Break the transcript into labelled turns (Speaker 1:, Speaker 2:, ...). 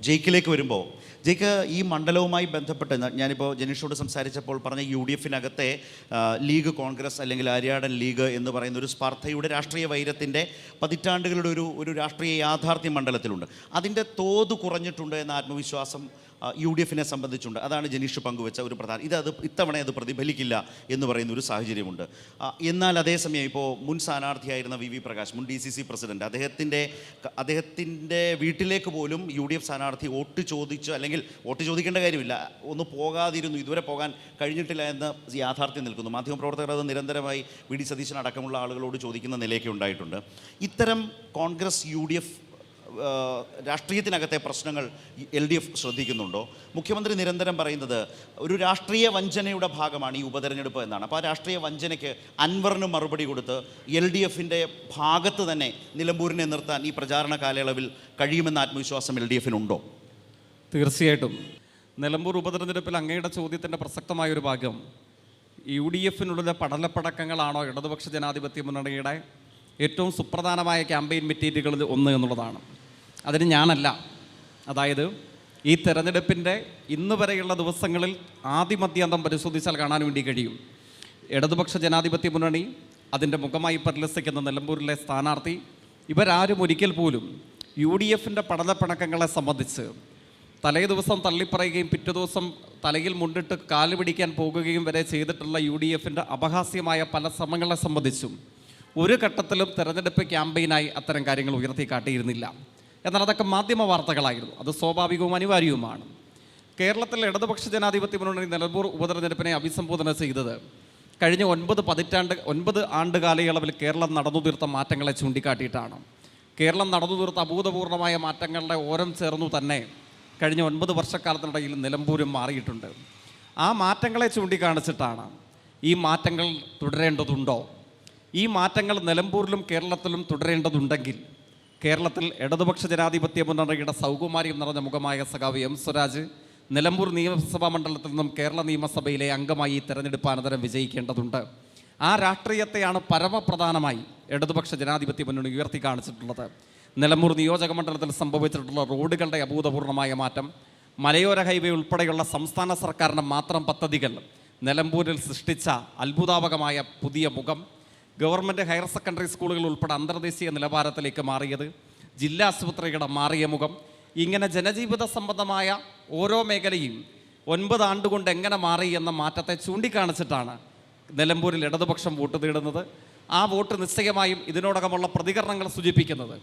Speaker 1: ജയിക്കിലേക്ക് വരുമ്പോൾ ജയിക്ക് ഈ മണ്ഡലവുമായി ബന്ധപ്പെട്ട് ഞാനിപ്പോൾ ജനീഷോട് സംസാരിച്ചപ്പോൾ പറഞ്ഞ യു ഡി എഫിനകത്തെ ലീഗ് കോൺഗ്രസ് അല്ലെങ്കിൽ ആര്യാടൻ ലീഗ് എന്ന് പറയുന്ന ഒരു സ്പർദ്ധയുടെ രാഷ്ട്രീയ വൈരത്തിന്റെ പതിറ്റാണ്ടുകളുടെ ഒരു ഒരു രാഷ്ട്രീയ യാഥാർത്ഥ്യ മണ്ഡലത്തിലുണ്ട്. അതിന്റെ തോത് കുറഞ്ഞിട്ടുണ്ട് എന്ന ആത്മവിശ്വാസം യു ഡി എഫിനെ സംബന്ധിച്ചുണ്ട്. അതാണ് ജനീഷ് പങ്കുവെച്ച ഒരു പ്രധാന ഇത് അത് ഇത്തവണ അത് പ്രതിഫലിക്കില്ല എന്ന് പറയുന്ന ഒരു സാഹചര്യമുണ്ട്. എന്നാൽ അതേസമയം ഇപ്പോൾ മുൻ സ്ഥാനാർത്ഥിയായിരുന്ന വി വി പ്രകാശ് മുൻ ഡി സി സി പ്രസിഡന്റ് അദ്ദേഹത്തിന്റെ അദ്ദേഹത്തിന്റെ വീട്ടിലേക്ക് പോലും യു ഡി എഫ് സ്ഥാനാർത്ഥി വോട്ട് ചോദിച്ചു അല്ലെങ്കിൽ വോട്ട് ചോദിക്കേണ്ട കാര്യമില്ല. ഒന്ന് പോകാതിരുന്നു ഇതുവരെ പോകാൻ കഴിഞ്ഞിട്ടില്ല എന്ന് യാഥാർത്ഥ്യം നിൽക്കുന്നു. മാധ്യമപ്രവർത്തകർ അത് നിരന്തരമായി വി ഡി സതീശൻ അടക്കമുള്ള ആളുകളോട് ചോദിക്കുന്ന നിലയൊക്കെ ഉണ്ടായിട്ടുണ്ട്. ഇത്തരം കോൺഗ്രസ് യു ഡി എഫ് രാഷ്ട്രീയത്തിനകത്തെ പ്രശ്നങ്ങൾ എൽ ഡി എഫ് ശ്രദ്ധിക്കുന്നുണ്ടോ? മുഖ്യമന്ത്രി നിരന്തരം പറയുന്നത് ഒരു രാഷ്ട്രീയ വഞ്ചനയുടെ ഭാഗമാണ് ഈ ഉപതെരഞ്ഞെടുപ്പ് എന്നാണ്. അപ്പോൾ ആ രാഷ്ട്രീയ വഞ്ചനയ്ക്ക് അൻവറിന് മറുപടി കൊടുത്ത് എൽ ഡി എഫിന്റെ ഭാഗത്ത് തന്നെ നിലമ്പൂരിനെ നിർത്താൻ ഈ പ്രചാരണ കാലയളവിൽ കഴിയുമെന്ന ആത്മവിശ്വാസം എൽ ഡി എഫിനുണ്ടോ?
Speaker 2: തീർച്ചയായിട്ടും. നിലമ്പൂർ ഉപതെരഞ്ഞെടുപ്പിൽ അങ്ങയുടെ ചോദ്യത്തിന്റെ പ്രസക്തമായ ഒരു ഭാഗം യു ഡി എഫിനുള്ളിലെ പടലപ്പടക്കങ്ങളാണോ ഇടതുപക്ഷ ജനാധിപത്യ മുന്നണിയുടെ ഏറ്റവും സുപ്രധാനമായ ക്യാമ്പയിൻ മെറ്റീരിയലുകളിൽ ഒന്ന് എന്നുള്ളതാണ്. അതിന് ഞാനല്ല. അതായത് ഈ തെരഞ്ഞെടുപ്പിന്റെ ഇന്ന് വരെയുള്ള ദിവസങ്ങളിൽ ആദ്യമദ്യാന്തം പരിശോധിച്ചാൽ കാണാൻ വേണ്ടി കഴിയും. ഇടതുപക്ഷ ജനാധിപത്യ മുന്നണി അതിന്റെ മുഖമായി പരിലസിക്കുന്ന നിലമ്പൂരിലെ സ്ഥാനാർത്ഥി ഇവരാരും ഒരിക്കൽ പോലും യു ഡി എഫിന്റെ പഠനപ്പിണക്കങ്ങളെ സംബന്ധിച്ച് തലേ ദിവസം തള്ളിപ്പറയുകയും പിറ്റേ ദിവസം തലയിൽ മുണ്ടിട്ട് കാൽ പിടിക്കാൻ പോകുകയും വരെ ചെയ്തിട്ടുള്ള യു ഡി എഫിന്റെ അപഹാസ്യമായ പല ശ്രമങ്ങളെ സംബന്ധിച്ചും ഒരു ഘട്ടത്തിലും തെരഞ്ഞെടുപ്പ് ക്യാമ്പയിനായി അത്തരം കാര്യങ്ങൾ ഉയർത്തി കാട്ടിയിരുന്നില്ല എന്നാൽ അതൊക്കെ മാധ്യമ വാർത്തകളായിരുന്നു. അത് സ്വാഭാവികവും അനിവാര്യവുമാണ്. കേരളത്തിലെ ഇടതുപക്ഷ ജനാധിപത്യ മുന്നണി നിലമ്പൂർ ഉപതെരഞ്ഞെടുപ്പിനെ അഭിസംബോധന ചെയ്തത് കഴിഞ്ഞ ഒൻപത് പതിറ്റാണ്ട് ഒൻപത് ആണ്ട് കാലയളവിൽ കേരളം നടന്നു തീർത്ത മാറ്റങ്ങളെ ചൂണ്ടിക്കാട്ടിയിട്ടാണ്. കേരളം നടന്നു തീർത്ത അഭൂതപൂർണമായ മാറ്റങ്ങളുടെ ഓരം ചേർന്നു തന്നെ കഴിഞ്ഞ ഒൻപത് വർഷക്കാലത്തിനിടയിൽ നിലമ്പൂരും മാറിയിട്ടുണ്ട്. ആ മാറ്റങ്ങളെ ചൂണ്ടിക്കാണിച്ചിട്ടാണ് ഈ മാറ്റങ്ങൾ തുടരേണ്ടതുണ്ടോ? ഈ മാറ്റങ്ങൾ നിലമ്പൂരിലും കേരളത്തിലും തുടരേണ്ടതുണ്ടെങ്കിൽ കേരളത്തിൽ ഇടതുപക്ഷ ജനാധിപത്യ മുന്നണിയുടെ സൗകുമാര്യം നിറഞ്ഞ മുഖമായ സഖാവ് എം സ്വരാജ് നിലമ്പൂർ നിയമസഭാ മണ്ഡലത്തിൽ നിന്നും കേരള നിയമസഭയിലെ അംഗമായി തെരഞ്ഞെടുപ്പ് അനന്തരം വിജയിക്കേണ്ടതുണ്ട്. ആ രാഷ്ട്രീയത്തെയാണ് പരമപ്രധാനമായി ഇടതുപക്ഷ ജനാധിപത്യ മുന്നണി ഉയർത്തി കാണിച്ചിട്ടുള്ളത്. നിലമ്പൂർ നിയോജക മണ്ഡലത്തിൽ സംഭവിച്ചിട്ടുള്ള റോഡുകളുടെ അഭൂതപൂർണമായ മാറ്റം മലയോര ഹൈവേ ഉൾപ്പെടെയുള്ള സംസ്ഥാന സർക്കാരിന്റെ മാത്രം പദ്ധതികൾ നിലമ്പൂരിൽ സൃഷ്ടിച്ച അത്ഭുതാപകമായ പുതിയ മുഖം ഗവൺമെന്റ് ഹയർ സെക്കൻഡറി സ്കൂളുകൾ ഉൾപ്പെടെ അന്തർദേശീയ നിലവാരത്തിലേക്ക് മാറിയത് ജില്ലാ ആശുപത്രികളുടെ മാറിയ മുഖം. ഇങ്ങനെ ജനജീവിത സംബന്ധമായ ഓരോ മേഖലയും ഒൻപത് ആണ്ടുകൊണ്ട് എങ്ങനെ മാറി എന്ന മാറ്റത്തെ ചൂണ്ടിക്കാണിച്ചിട്ടാണ് നിലമ്പൂരിൽ ഇടതുപക്ഷം വോട്ട് തേടുന്നത്. ആ വോട്ട് നിശ്ചയമായും ഇതിനോടകമുള്ള പ്രതികരണങ്ങൾ സൂചിപ്പിക്കുന്നത്.